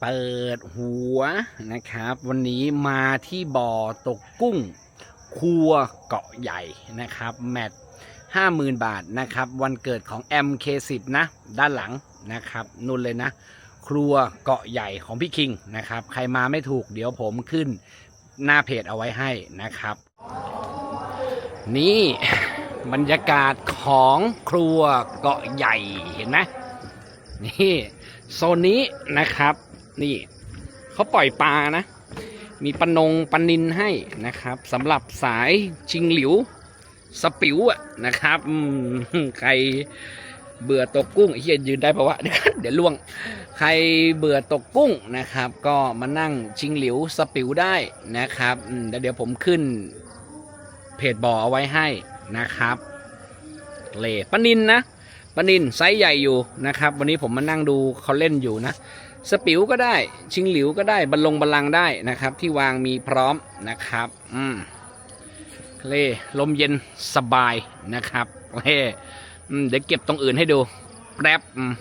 เปิดหัวนะครับ วันนี้มาที่บ่อตกกุ้ง ครัวเกาะใหญ่นะครับ แมตห้าหมื่นบาทนะครับ วันเกิดของ MK10 นะ ด้านหลังนะครับนุ่นเลยนะ ครัวเกาะใหญ่ของพี่คิงนะครับ ใครมาไม่ถูกเดี๋ยวผมขึ้นหน้าเพจเอาไว้ให้นะครับ นี่บรรยากาศของครัวเกาะใหญ่เห็นไหมนี่โซนนี้นะครับ นี่เขาปล่อยปลานะ มีปนงปนินให้นะครับสำหรับสายชิงหลิวสปิวอะนะครับใครเบื่อตกกุ้งเฮียยืนได้ปะวะเดี๋ยวเดี๋ยวล่วง ใครเบื่อตกกุ้งนะครับ ก็มานั่งชิงหลิวสปิวได้นะครับอืมแล้วเดี๋ยวผมขึ้นเพจบ่อเอาไว้ให้นะครับเลปนินนะปนินไซส์ใหญ่อยู่นะครับ วันนี้ผมมานั่งดูเขาเล่นอยู่นะ สปิวก็ได้ชิงหลิวก็ได้บรรลงบรรลังได้นะครับ ที่วางมีพร้อมนะครับอืมเลลมเย็นสบายนะครับเฮ้อืมเดี๋ยวเก็บตรงอื่นให้ดูแป๊บอืม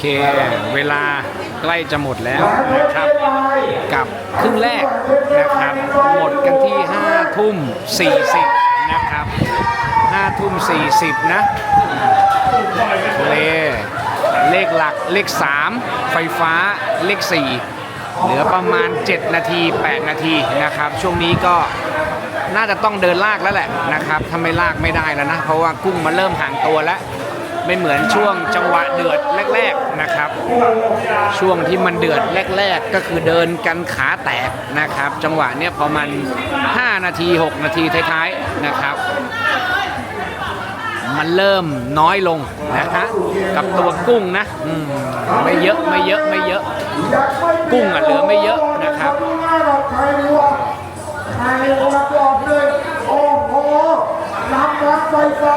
เค เวลาใกล้จะหมดแล้วนะครับ กับครึ่งแรกนะครับ หมดกันที่ 5 ทุ่ม 40 นะครับ 5 ทุ่ม 40 นะเลเลขหลักเลข 3 ไฟฟ้าเลข 4 เหลือประมาณ 7 นาที 8 นาทีนะครับ ช่วงนี้ก็น่าจะต้องเดินลากแล้วแหละนะครับถ้าไม่ลากไม่ได้แล้วนะ เพราะว่ากุ้งมันเริ่มห่างตัวแล้ว ไม่เหมือนช่วงจังหวะเดือดแรก ๆนะครับ ช่วงที่มันเดือดแรก ๆ ก็คือเดินกันขาแตกนะครับ จังหวะเนี้ยประมาณ5นาที 6 นาทีท้ายๆนะครับ มันเริ่มน้อยลงนะฮะกับตัวกุ้งนะมไม่เยอะไม่เยอะไม่เยอะ กุ้งอะเหลือไม่เยอะนะครับไทยวัวไทยวัวปลอบเลยโอ้โหน้ำรักไฟฟ้า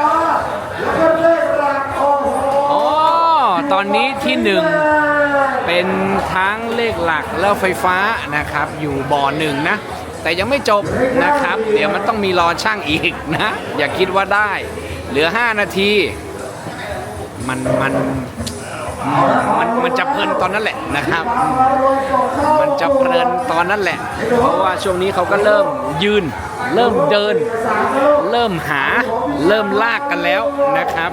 อนนี้ที่หนึ่งเป็นทั้งเลขหลักแล้วไฟฟ้านะครับ อยู่บ่อหนึ่งนะ แต่ยังไม่จบนะครับ เดี๋ยวมันต้องมีรอช่างอีกนะ อย่าคิดว่าได้ เหลือ 5 นาที มันมันมันมันจะเพลินตอนนั้นแหละนะครับ มันจะเพลินตอนนั้นแหละ เพราะว่าช่วงนี้เขาก็เริ่มยืน เริ่มเดิน เริ่มหา เริ่มลากกันแล้วนะครับ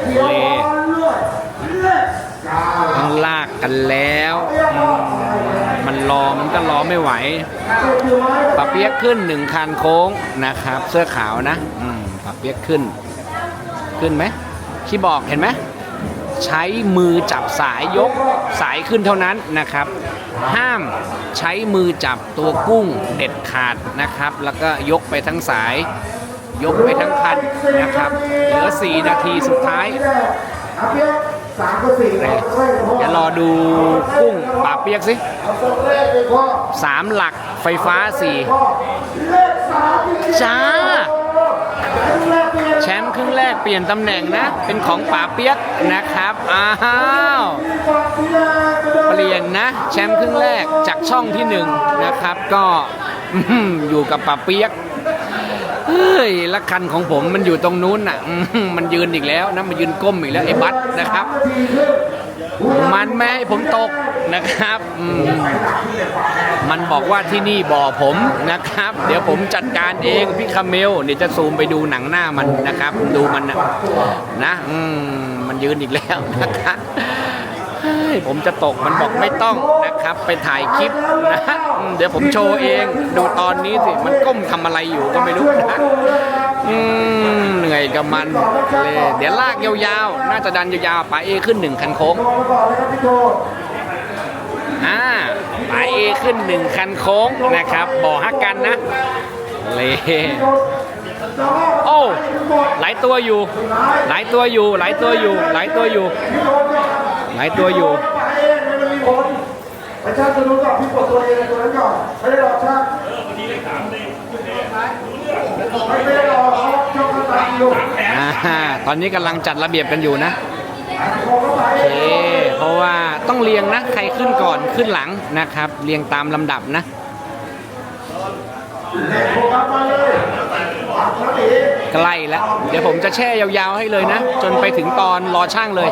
เขียวเลเลือดเลขเก้าต้องลากกันแล้วมันรอมันก็รอไม่ไหวปะเปียกขึ้นหนึ่งคันโค้งนะครับ เสื้อขาวนะปะเปียกขึ้น ขึ้นไหมที่บอกเห็นไหมใช้มือจับสายยกสายขึ้นเท่านั้นนะครับ ห้ามใช้มือจับตัวกุ้งเด็ดขาดนะครับ แล้วก็ยกไปทั้งสาย ยกไปทั้งคันนะครับ เหลือ 4 นาทีสุดท้ายอาเปียกสามกับสี่เดี๋ยวรอดูกุ้งป่าเปียกสิสามหลักไฟฟ้าสี่จ้า แชมป์ครึ่งแรกเปลี่ยนตำแหน่งนะ เป็นของป่าเปียกนะครับ อ้าว เปลี่ยนนะ แชมป์ครึ่งแรกจากช่องที่หนึ่งนะครับ ก็อยู่กับป่าเปียก ฮ้ยละคันของผมมันอยู่ตรงนู้นน่ะ มันยืนอีกแล้วนะมันยืนก้มอีกแล้วไอ้บัตนะครับ มันไม่ให้ผมตกนะครับ มันบอกว่าที่นี่บ่อผมนะครับ เดี๋ยวผมจัดการเองพี่คาเมลเดี๋ยวจะซูมไปดูหนังหน้ามันนะครับ ดูมันนะนะมันยืนอีกแล้วนะครับ ผมจะตกมันบอกไม่ต้องนะครับ ไปถ่ายคลิปนะเดี๋ยวผมโชว์เอง ดูตอนนี้สิมันก้มทำอะไรอยู่ก็ไม่รู้นะเหนื่อยกับมันเลยเดี๋ยวลากยาวๆ น่าจะดันยาวๆปาเอขึ้นหนึ่งคันโค้งลงมาก่อนเลยครับพี่โจอ่าปาเอขึ้นหนึ่งคันโค้งนะครับบ่อฮักกันนะเลยโอ้หลายตัวอยู่ หลายตัวอยู่ หลายตัวอยู่ หลายตัวอยู่ หลายตัวอยู่ ไปเองไม่มีผล ไปชางตัวนู้นก่อนพี่กดตัวเองตัวนั้นก่อนไม่ได้รอช่างไม่ได้รอเขาช่องกระตันอยู่อ่าตอนนี้กำลังจัดระเบียบกันอยู่นะโค้งเข้าไปโอเคเพราะว่าต้องเรียงนะใครขึ้นก่อนขึ้นหลังนะครับ เรียงตามลำดับนะใกล้แล้ว เดี๋ยวผมจะแช่ยาวๆให้เลยนะ จนไปถึงตอนรอช่างเลย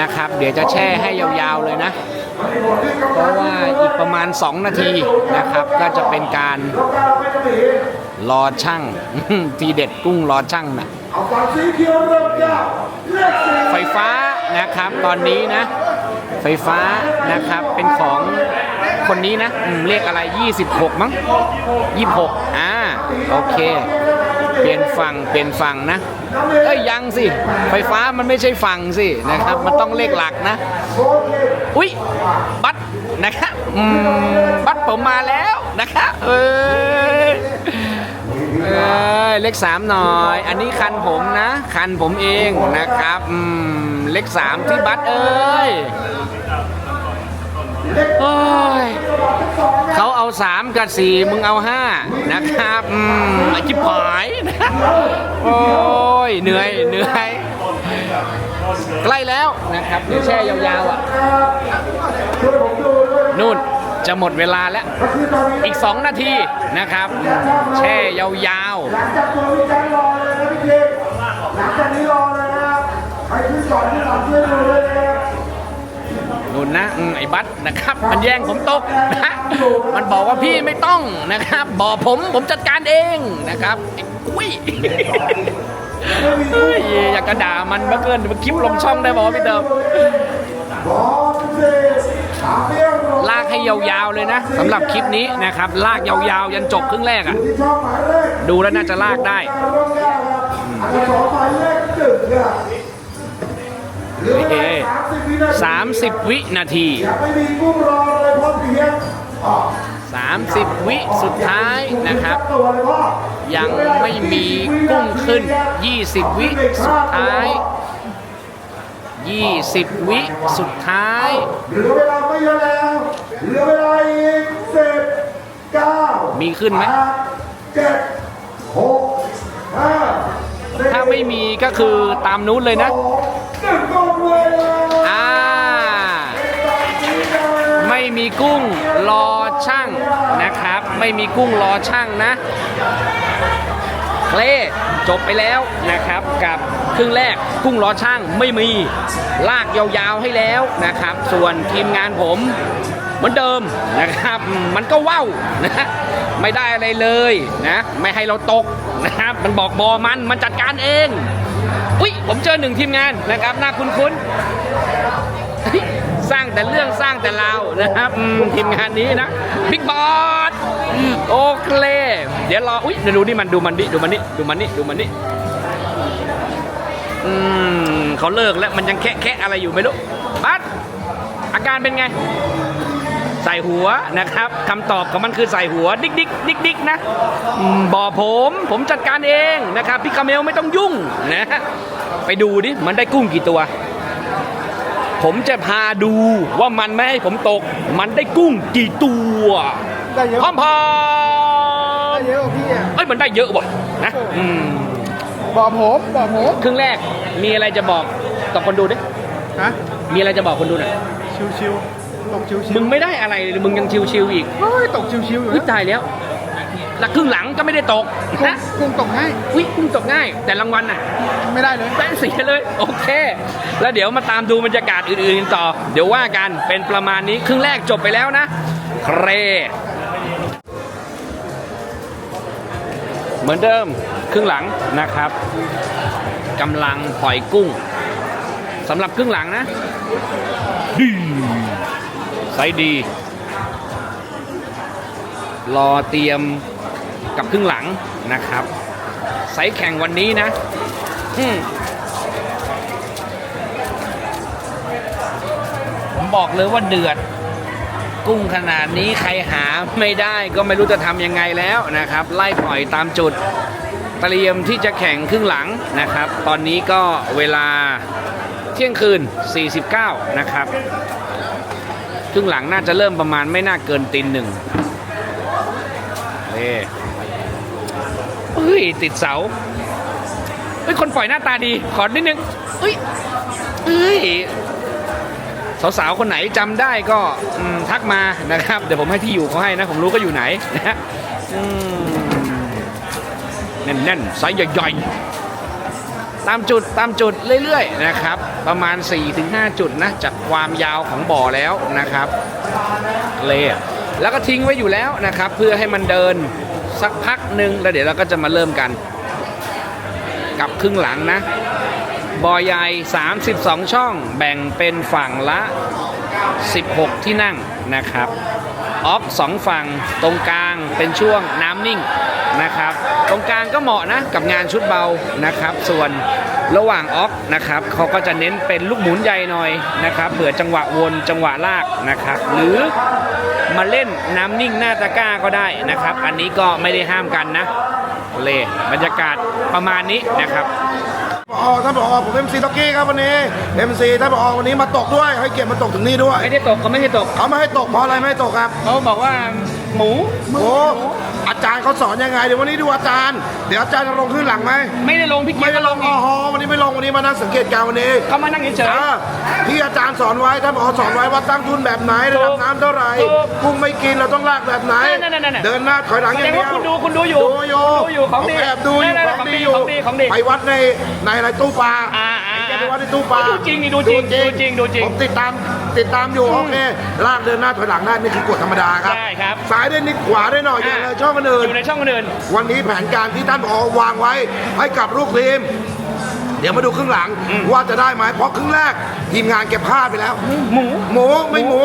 นะครับ เดี๋ยวจะแช่ให้ยาวๆเลยนะ เพราะว่าอีกประมาณ 2 นาทีนะครับ ก็จะเป็นการรอช่างทีเด็ดกุ้งรอช่างนะไฟฟ้านะครับตอนนี้นะ ไฟฟ้านะครับเป็นของคนนี้นะอืมเลขอะไร 26 มั้ง 26 อ่า โอเค เปลี่ยนฝั่งเปลี่ยนฝั่งนะ เอ้ยยังสิ ไฟฟ้ามันไม่ใช่ฝั่งสินะครับ มันต้องเลขหลักนะ อุ๊ยบัตรนะครับอืมบัตรผมมาแล้วนะครับเอ้ยเอ้ยเลขสามหน่อย อันนี้คันผมนะ คันผมเองนะครับอืมเลขสามที่บัตรเอ้ย โอ้ยเขาเอาสามกับสี่มึงเอาห้านะครับอืมไอ้ชิบหาย โอ้ยเหนื่อยเหนื่อยใกล้แล้วนะครับเดี๋ยวแช่ยาวๆอะนู่นจะหมดเวลาแล้ว อีก 2 นาทีนะครับ แช่ยาวๆหลังจากตัวพี่แจ๊ครอเลยนะพี่เจหลังจากนี้รอเลยนะครับใครขึ้นก่อนที่หลังช่วยดูเลยนะครับ นู่นนะอืมไอ้บัตนะครับ มันแย่งผมตกนะมันบอกว่าพี่ไม่ต้องนะครับ บอกผมผมจัดการเองนะครับไอ้กุ้ยเฮ้ยอยากกระด่ามันเมื่อเกินมันคลิปลงช่องได้บอกว่าพี่เติมลากให้ยาวๆเลยนะสำหรับคลิปนี้นะครับ ลากยาวๆ ยันจบครึ่งแรกอะ่ะ ดูแล้วน่าจะลากได้ การร่วมแก้วครับอักษรหมายเลขหนึ่งครับเหลือเวลาสามสิบวินาที30วินาทีอย่าไม่มีกุ้งรอเลยเพราะเพียงอ๋อ30วิสุดท้ายนะครับตัวเลยพ่อยังไม่มีกุ้งขึ้น20วิสุดท้าย20วิสุดท้ายเหลือเวลาไม่เยอะแล้วเหลือเวลาอีกสิบเก้ามีขึ้นไหมแปดเจ็ดหกห้าสี่ถ้าไม่มีก็คือตามนู้นเลยนะ ไม่มีกุ้งรอช่างนะครับ ไม่มีกุ้งรอช่างนะเคลจบไปแล้วนะครับกับครึ่งแรกกุ้งรอช่างไม่มีลากยาวๆให้แล้วนะครับ ส่วนทีมงานผมเหมือนเดิมนะครับ มันก็ว่าวนะไม่ได้อะไรเลยนะไม่ให้เราตกนะครับ มันบอกบอมันมันจัดการเองอุ้ยผมเจอหนึ่งทีมงานนะครับน่าคุ้นๆ สร้างแต่เรื่องสร้างแต่เรานะครับทีมงานนี้นะบิ๊กบอสโอเคเดี๋ยวรออุ้ยเดี๋ยวดูนี่มันดูมันดิดูมันนี่ดูมันนี่ดูมันนี่อืมเขาเลิกแล้วมันยังแคะแคะอะไรอยู่ไม่รู้บัสอาการเป็นไง ใส่หัวนะครับคำตอบของมันคือใส่หัวดิกดิกดิกดิกนะบอกผม ผมจัดการเองนะครับพี่คาเมลไม่ต้องยุ่งนะไปดูดิมันได้กุ้งกี่ตัว ผมจะพาดูว่ามันไม่ให้ผมตก มันได้กุ้งกี่ตัวได้เยอะพร้อมพร้อมได้เยอะกว่าพี่อะเอ้ยมันได้เยอะว่ะนะอืมบอกผมบอกผมครึ่งแรกมีอะไรจะบอกกับคนดูดิฮะมีอะไรจะบอกคนดูหน่อยชิวๆตกชิวๆมึงไม่ได้อะไรเลยมึงยังชิวๆอีกเฮ้ยตกชิวๆอยู่อุ้ยนะตายแล้ว แล้วครึ่งหลังก็ไม่ได้ตกกุ้งนะกุ้งตกง่ายอุ้ยกุ้งตกง่าย แต่รางวัลน่ะ ไม่ได้เลยแป้งเสียเลย โอเค แล้วเดี๋ยวมาตามดูบรรยากาศอื่นๆกันต่อ เดี๋ยวว่ากันเป็นประมาณนี้ครึ่งแรกจบไปแล้วนะเครเหมือนเดิมครึ่งหลังนะครับกำลังปล่อยกุ้งสำหรับครึ่งหลังนะดีไซส์ดี รอเตรียม กับครึ่งหลังนะครับไซส์แข่งวันนี้นะผมบอกเลยว่าเดือด กุ้งขนาดนี้ใครหาไม่ได้ก็ไม่รู้จะทำยังไงแล้วนะครับ ไล่ปล่อยตามจุดเตรียมที่จะแข่งครึ่งหลังนะครับ ตอนนี้ก็เวลาเที่ยงคืน 49 นะครับ ครึ่งหลังน่าจะเริ่มประมาณไม่น่าเกินตีนหนึ่งเอ เฮ้ยติดเสาเฮ้ยคนปล่อยหน้าตาดี ขอนิดนึงเฮ้ยเฮ้ยสาวๆคนไหนจำได้ก็ทักมานะครับ เดี๋ยวผมให้ที่อยู่เขาให้นะ ผมรู้ก็อยู่ไหนนะฮะอืมแน่นๆไซส์ใหญ่ๆตามจุดตามจุดเรื่อยๆนะครับ ประมาณ 4-5 จุดนะจากความยาวของบ่อแล้วนะครับเลยแล้วก็ทิ้งไว้อยู่แล้วนะครับ เพื่อให้มันเดิน สักพักหนึ่งแล้วเดี๋ยวเราก็จะมาเริ่มกัน กับครึ่งหลังนะบ่อใหญ่ 32 ช่องแบ่งเป็นฝั่งละ 16 ที่นั่งนะครับออฟสองฝั่งตรงกลางเป็นช่วงน้ำนิ่งนะครับ ตรงกลางก็เหมาะนะกับงานชุดเบานะครับ ส่วนระหว่างออฟนะครับเขาก็จะเน้นเป็นลูกหมุนใหญ่หน่อยนะครับเผื่อจังหวะวนจังหวะลากนะครับ หรือ มาเล่นน้ำนิ่งหน้าตะกร้าก็ได้นะครับ อันนี้ก็ไม่ได้ห้ามกันนะเลยบรรยากาศประมาณนี้นะครับผอท่านผอผมเอ็มซีต็อกกี้ครับวันนี้เอ็มซีท่านผอวันนี้มาตกด้วยให้เกียรติมาตกถึงนี่ด้วยไม่ได้ตกเขาไม่ได้ตกเขาไม่ให้ตกเพราะอะไรไม่ให้ตกครับเขาบอกว่าหมูโอ้ อาจารย์เขาสอนยังไงเดี๋ยววันนี้ดูอาจารย์ เดี๋ยวอาจารย์จะลงขึ้นหลังไหมไม่ได้ลงพี่เกีไม่ยร์ได้ก็ลลงงอ๋อีอกวันนี้ไม่ลงวันนี้มานั่งสังเกตการณ์วันนี้เขามานั่งเฉย อ่าที่อาจารย์สอนไว้ท่านผอสอนไว้ว่าตั้งทุนแบบไหนระดับน้ำเท่าไหร่ถูกกุ้งไม่กินเราต้องลากแบบไหน นั่นๆๆๆ เดินหน้าถอยหลังอย่างเดียวแสดงว่าคุณดูคุณดูอยู่ดูอยู่ดูอยู่ของดีผมแอบดูอยู่นั่นๆของดีของดีอยู่ของดีของดี ไปวัดในในอะไรตู้ปลา อ่าอ่า แกไปวัดในตู้ปลาดูจริงนี่ดูจริงดูจริงดูจริงผมติดตามติดตามอยู่โอเคลากเดินหน้าถอยหลังได้นี่คือกฎธรรมดาครับได้ครับซ้ายได้นิดขวาได้หน่อยอย่าเลยช่องกันออื่นยู่ในช่องคนอื่นวันนี้แผนการที่ท่านผอวางไว้ให้กับลูกทีม เดี๋ยวมาดูครึ่งหลังว่าจะได้ไหมเพราะครึ่งแรกทีมงานเก็บพลาดไปแล้ว หมู หมูไม่หมู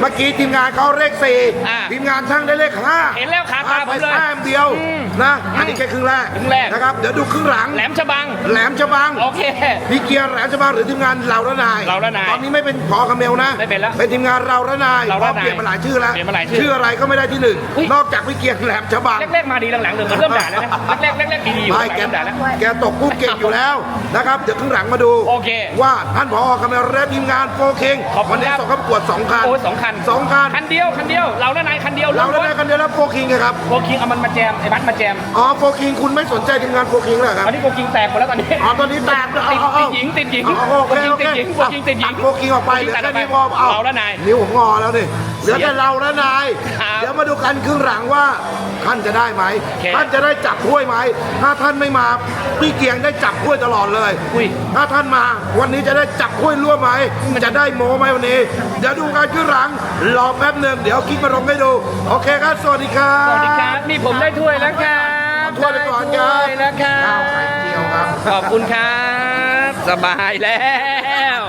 เมื่อกี้ทีมงานเขาเลขสี่อ่าทีมงานช่างได้เลขห้าเห็นแล้วคาตาพลดผไปมเลยแต้มเดียวอืมนะอันนี้แค่ครึ่งแรกครึ่งแรก นะครับเดี๋ยวดูครึ่งหลังแหลมฉบัง แหลมฉบัง โอเค พี่เกียร์แหลมฉบังหรือทีมงานเราละนายเราละนายตอนนี้ไม่เป็นพอคาเมลนะไม่เป็นแล้วเป็นทีมงานเราละนายเราเพละราะนายเปลี่ยนมาหลายชื่อแล้วเปลี่ยนมาหลายชื่อชื่ออะไรก็ไม่ได้ที่หนึ่งเฮ้ยนอกจากพี่เกียร์แหลมฉบังแรกๆมาดีหลังๆเดี๋ยวเริ่มด่าแล้วนะแรกๆแรกๆดีๆอยู่หไม่ลังแกๆเริ่มด่าแล้ว แกตกกุ้งเก่งอยู่แล้วนะครับ เดี๋ยวข้างหลังมาดู โอเคว่าท่านผอคาเมลและทีมงานโฟคิงขอบคุณวันนี้ครับ ส่งเข้าประกวดสองคันโอ้ยสองคันสองคันคันเดียวคันเดียว เราและนายคันเดียวเราล้ได้วนกันเดียวแล้วโฟคิงครับโกคิงเอามันมาแจมไอ้บัสมาแจมอ๋อโฟคิงคุณไม่สนใจทีมงานโฟคิงเลยครับตอนนี้โกคิงแตกหมดแล้วตอนนี้อ๋อตอนนี้แตกแล้วติดเอาเอาติดหญิงติดหญิงเอาเอาโอโกเคคิงโอติเคดหญิงโกคิงติดหญิงโฟคิงออกไปเหลือตัดแค่ออกไปนี้พอเอาเราและนาย นิ้วผมงอแล้วนี่ เหลือแต่เราและนาย ครับเดี๋ยวมาดูกันครึ่งหลังว่าท่านจะได้ไหมโอเคท่านจะได้จับถ้วยไหม ถ้าท่านไม่มาพี่เกียงได้จับถ้วยตลอดเลย อุ้ย ถ้าท่านมาวันนี้จะได้จับถ้วยร่วมไหม จะได้โมไหมวันนี้ เดี๋ยวดูกันครึ่งหลังรอแป๊บหนึ่งเดี๋ยวคิดมาลงให้ดู โอเคครับสวัสดีครับ สวัสดีครับนี่ผมได้ถ้วยแล้วครับถ้วยไปก่อนครับ ได้ถ้วยแล้วครัข้าวไข่เจียวครับบขอบคุณครับ สบายแล้ว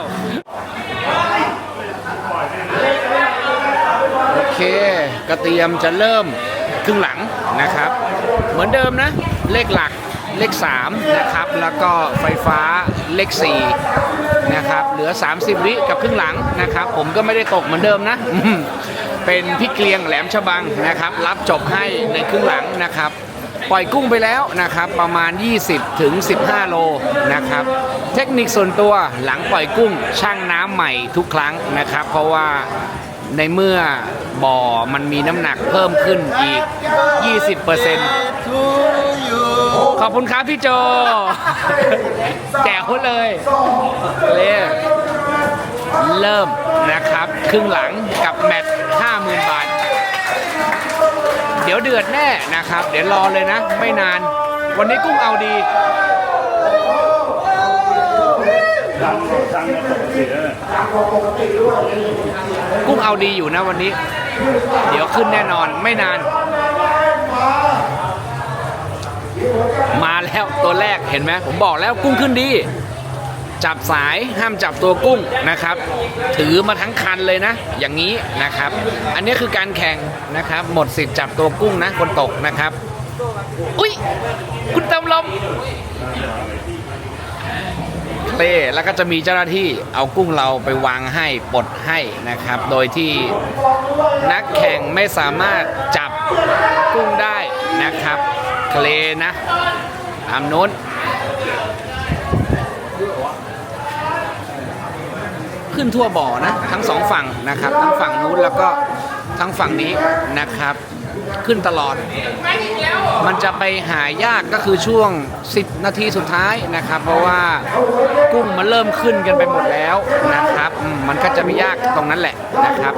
โอ เคก็เตรียมจะเริ่มครึ่งหลังนะครับ เหมือนเดิมนะ เลขหลักเลข 3 นะครับ แล้วก็ไฟฟ้าเลข 4 นะครับ เหลือ 30 วิกับครึ่งหลังนะครับ ผมก็ไม่ได้ตกเหมือนเดิมนะ เป็นพี่เกลียงแหลมฉบังนะครับ รับจบให้ในครึ่งหลังนะครับ ปล่อยกุ้งไปแล้วนะครับ ประมาณ 20ถึง15 โลนะครับ เทคนิคส่วนตัวหลังปล่อยกุ้งช่างน้ำใหม่ทุกครั้งนะครับ เพราะว่า ในเมื่อบ่อมันมีน้ำหนักเพิ่มขึ้นอีก 20%ขอบคุณครับพี่โจ แจ๋วเลยเลยเริ่มนะครับ ครึ่งหลังกับแมตช์50,000 บาท เดี๋ยวเดือดแน่นะครับ เดี๋ยวรอเลยนะ ไม่นาน วันนี้กุ้งเอาดี กุ้งเอาดีอยู่นะวันนี้ เดี๋ยวขึ้นแน่นอนไม่นาน มาแล้วตัวแรกเห็นไหมผมบอกแล้วกุ้งขึ้นดี จับสายห้ามจับตัวกุ้งนะครับ ถือมาทั้งคันเลยนะ อย่างนี้นะครับ อันนี้คือการแข่งนะครับ หมดสิทธิ์จับตัวกุ้งนะคนตกนะครับ อุ้ยคุณตำลม เต้แล้วก็จะมีเจ้าหน้าที่เอากุ้งเราไปวางให้ปลดให้นะครับ โดยที่นักแข่งไม่สามารถจับกุ้งได้นะครับเคลนะตามนู้นขึ้นทั่วบ่อนะ ทั้งสองฝั่งนะครับ ทั้งฝั่งนู้นแล้วก็ทั้งฝั่งนี้นะครับ ขึ้นตลอด มันจะไปหายากก็คือช่วง 10 นาทีสุดท้ายนะครับ เพราะว่ากุ้งมันเริ่มขึ้นกันไปหมดแล้วนะครับ มันก็จะไม่ยากตรงนั้นแหละนะครับ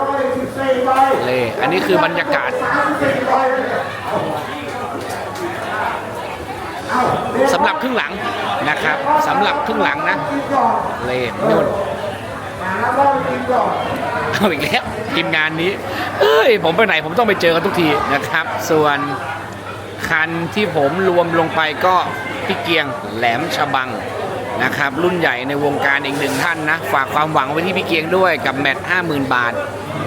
เลยอันนี้คือบรรยากาศสำหรับครึ่งหลังนะครับสำหรับครึ่งหลังนะ เลยนู่น เอาอีกแล้วทีมงานนี้เอ้ยผมไปไหนผมต้องไปเจอกันทุกทีนะครับ ส่วนคันที่ผมรวมลงไปก็พี่เกียงแหลมฉบังนะครับ รุ่นใหญ่ในวงการอีกหนึ่งท่านนะ ฝากความหวังไว้ที่พี่เกียงด้วยกับแมตช์50,000บาท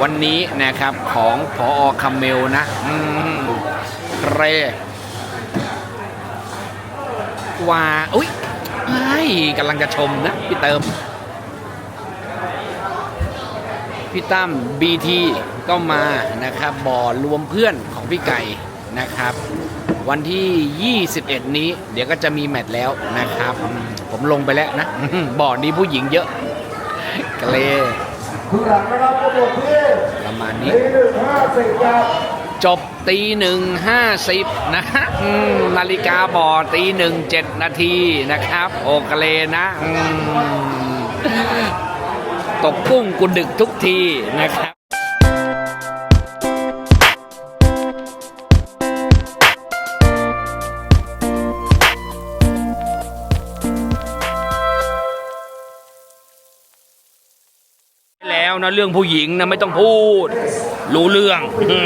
วันนี้นะครับของพออคัมเมลนะอืมเรว่าอุ้ยไอ้ยกำลังจะชมนะ พี่เติม พี่ตั้ม BT ก็มานะครับบ่อรวมเพื่อนของพี่ไก่นะครับ วันที่ 21 นี้ เดี๋ยวก็จะมีแมตช์แล้วนะครับ ผมลงไปแล้วนะบ่อนี้ผู้หญิงเยอะกะเลคือหลังนะครับกรประมาณนี้จบตีหนึ่งห้าสิบนะฮะนาฬิกาบ่อตีหนึ่งเจ็ดนาทีนะครับ โอกะเลนะ ตกกุ้งกุดึกทุกทีนะครับแล้วนะเรื่องผู้หญิงนะไม่ต้องพูด รู้เรื่องเหลื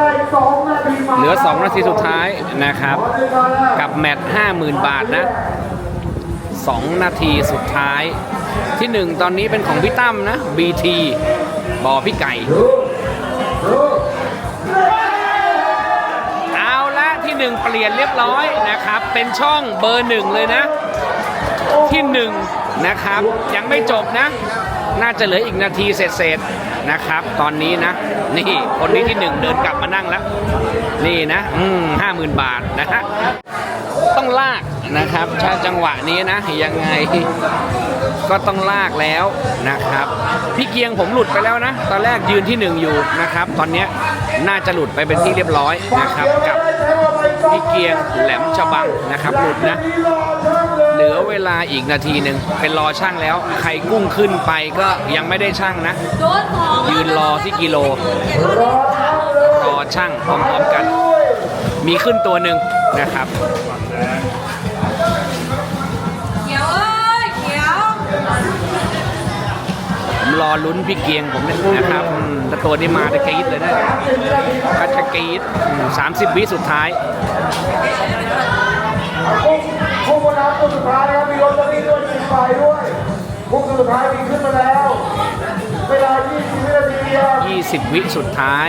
อสองนาทีมาเหลือ2นาทีสุดท้ายนะครับ กับแมตช์50,000 บาทนะ 2 นาทีสุดท้าย ที่ 1 ตอนนี้เป็นของพี่ตั้มนะ BT บอพี่ไก่ เอาละที่ 1 เปลี่ยนเรียบร้อยนะครับ เป็นช่องเบอร์หนึ่งเลยนะ ที่หนึ่งนะครับ ยังไม่จบนะ น่าจะเหลืออีกนาทีเศษๆนะครับ ตอนนี้นะ นี่คนนี้ที่หนึ่งเดินกลับมานั่งแล้ว นี่นะ อืมห้าหมื่นบาทนะฮะต้องลาก นะครับถ้าจังหวะนี้นะยังไงก็ต้องลากแล้วนะครับ พี่เกียงผมหลุดไปแล้วนะ ตอนแรกยืนที่หนึ่งอยู่นะครับ ตอนนี้น่าจะหลุดไปเป็นที่เรียบร้อยนะครับกับพี่เกียงแหลมฉบังนะครับ หลุดนะเหลือเวลาอีกนาทีหนึ่งเป็นรอช่างแล้ว ใครกุ้งขึ้นไปก็ยังไม่ได้ช่างนะ ยืนรอที่กิโล รอช่างพร้อมๆกัน มีขึ้นตัวหนึ่งนะครับ รอลุ้นพี่เกียงผมเนี่ยนะครับอืมถ้าตัวนี้มาจะกรี๊ดเลยนะก็จะกรี๊ดสามสิบวิสุดท้ายคู่บนน้ำตัวสุดท้ายนะครับมีรถตอนนี้ด้วยหนึ่งฝ่ายด้วยคู่สุดท้ายมีขึ้นมาแล้ว เวลา 20 วินาทีครับ20วิสุดท้าย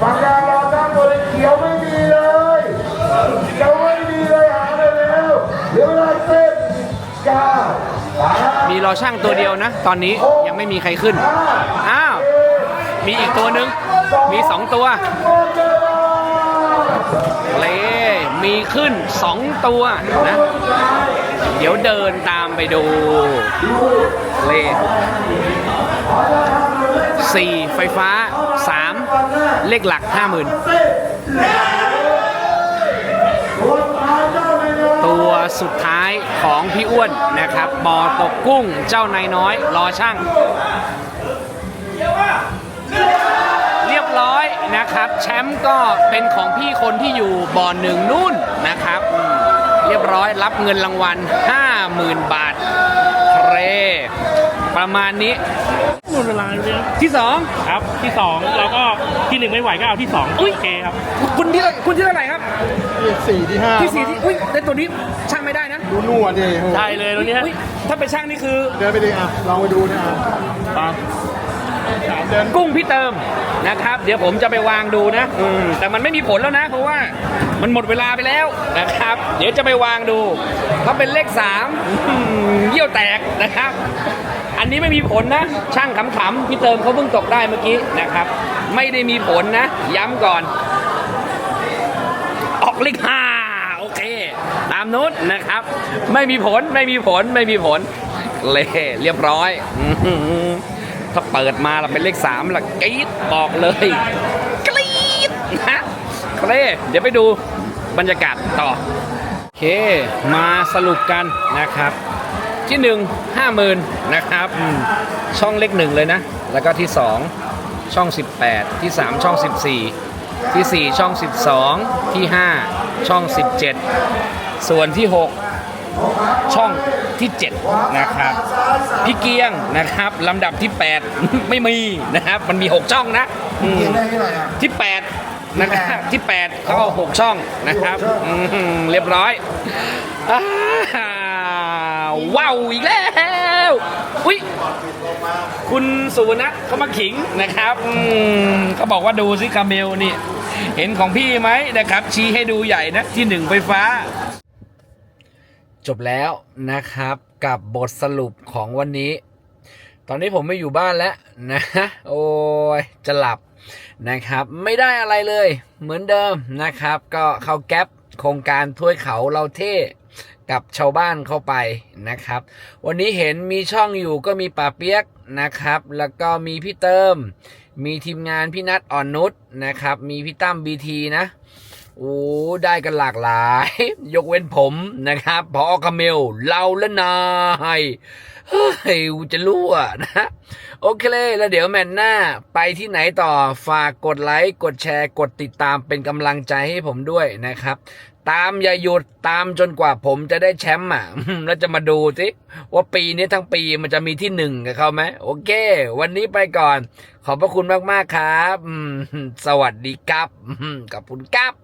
ฝั่งยางรอด้านตัวเขียวไม่มีเลยเขียวไม่มี มีรอช่างตัวเดียวนะ ตอนนี้ยังไม่มีใครขึ้น อ้าว มีอีกตัวหนึ่งมีสองตัวเลมีขึ้นสองตัวนะ เดี๋ยวเดินตามไปดูเลสี่ไฟฟ้าสามเลขหลักห้าหมื่น สุดท้ายของพี่อ้วนนะครับบอตกกุ้งเจ้านายน้อย รอช่าง เรียบร้อยนะครับ แชมป์ก็เป็นของพี่คนที่อยู่บ่อหนึ่งนู่นนะครับอืมเรียบร้อยรับเงินรางวัล 50,000 บาทเครประมาณนี้ หมดเวลาเลยที่สองครับที่สองเราก็ที่หนึ่งไม่ไหวก็เอาที่สองโอเคครับ คุณที่คุณที่เท่าไหร่ครับสี่ที่ห้าที่สี่ที่อุ้ยแต่ตัวนี้ช่างไม่ได้นะดูหนวดดิโอ้โหใช่เลยตรงเนี้ยอุ๊ยถ้าไปช่างนี่คือเดินไปดิอะลองไปดูเนี่ยอะตามสามเดินกุ้งพี่เติมนะครับ เดี๋ยวผมจะไปวางดูนะอืมแต่มันไม่มีผลแล้วนะ เพราะว่ามันหมดเวลาไปแล้วนะครับ เดี๋ยวจะไปวางดูถ้าเป็นเลขสามอืมเยี่ยวแตกนะครับ อันนี้ไม่มีผลนะ ช่างขำๆพี่เติมเขาเพิ่งตกได้เมื่อกี้นะครับ ไม่ได้มีผลนะ ย้ำก่อน ออกเลขห้าโอเคตามนู้นนะครับ ไม่มีผลไม่มีผลไม่มีผลเละเรียบร้อยถ้าเปิดมาเราเป็นเลขสามละกรี๊ดบอกเลยกรี๊ดนะเละเดี๋ยวไปดูบรรยากาศต่อโอเคมาสรุปกันนะครับ ที่หนึ่งห้าหมื่นนะครับช่องเลขหนึ่งเลยนะ แล้วก็ที่สองช่อง 18 ที่ 3 ช่อง 14 ที่ 4 ช่อง 12 ที่ 5 ช่อง 17 ส่วนที่ 6 ช่องที่ 7 นะครับ พี่เกียงนะครับลำดับที่ 8 ไม่มีนะครับ มันมี 6 ช่องนะอืมเขียนได้ที่ไหนอะที่ 8 นะครับที่ 8 เขาเอา6ช่องนะครับอืมเรียบร้อยอ้าวว้าวอีกแล้วอุ้ยคุณสุวรรณัทเขามาขิงนะครับอืมเขาบอกว่าดูสิคาเมลนี่ เห็นของพี่ไหมนะครับ ชี้ให้ดูใหญ่นะที่หนึ่งไฟฟ้า จบแล้วนะครับกับบทสรุปของวันนี้ ตอนนี้ผมไม่อยู่บ้านแล้วนะ โอ้ยจะหลับนะครับ ไม่ได้อะไรเลย เหมือนเดิมนะครับ ก็เข้าแก๊ปโครงการถ้วยเขาเราเท่กับชาวบ้านเข้าไปนะครับ วันนี้เห็นมีช่องอยู่ก็มีป่าเปียกนะครับ แล้วก็มีพี่เติม มีทีมงานพี่นัทอ่อนนุชนะครับ มีพี่ตั้มบีทีนะ โอ้ได้กันหลากหลาย ยกเว้นผมนะครับพอคาเมลเราและนายเฮ้ยจะรั่วนะโอเคเลยแล้วเดี๋ยวแมนหน้าไปที่ไหนต่อฝากกดไลค์กดแชร์กดติดตามเป็นกำลังใจให้ผมด้วยนะครับ ตามอย่าหยุดตามจนกว่าผมจะได้แชมป์อะแล้วจะมาดูสิว่าปีนี้ทั้งปีมันจะมีที่หนึ่งกับเขาไหมโอเค วันนี้ไปก่อน ขอบพระคุณมากๆครับสวัสดีครับขอบคุณครับ